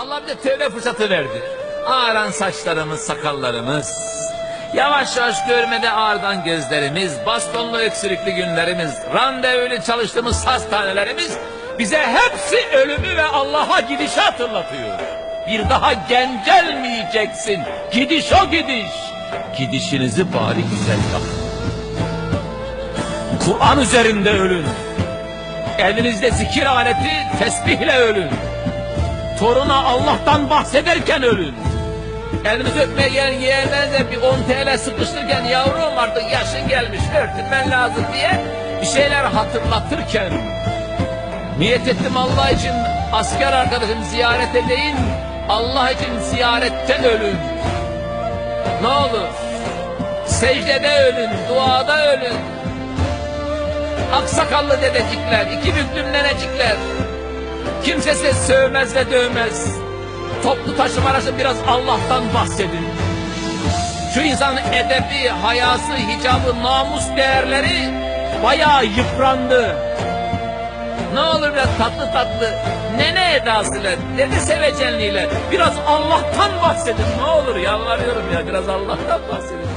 Allah bize tövbe fırsatı verdi. Ağaran saçlarımız, sakallarımız. Yavaş yavaş görmede ağrıdan gözlerimiz, bastonlu öksürüklü günlerimiz, randevulu çalıştığımız hastanelerimiz bize hepsi ölümü ve Allah'a gidişi hatırlatıyor. Bir daha gen gelmeyeceksin. Gidiş o gidiş. Gidişinizi bari güzel yapın. Kur'an üzerinde ölün. Elinizde zikir aleti tesbihle ölün. Toruna Allah'tan bahsederken ölün. Elinizi öpmeye gelen yeğenlerinize bir 10 TL sıkıştırırken yavrum artık yaşın gelmiş örtünmen lazım diye bir şeyler hatırlatırken niyet ettim Allah için asker arkadaşım ziyaret edeyim Allah için ziyaretten ölün. Ne olur secdede ölün, duada ölün. Aksakallı dedecikler, iki büklüm nenecikler. Kimse size sövmez ve dövmez. Toplu taşıma arası biraz Allah'tan bahsedin. Şu insanın edebi, hayası, hicabı, namus değerleri bayağı yıprandı. Ne olur biraz tatlı tatlı, nene edasıyla, dede sevecenliğiyle biraz Allah'tan bahsedin. Ne olur yalvarıyorum ya biraz Allah'tan bahsedin.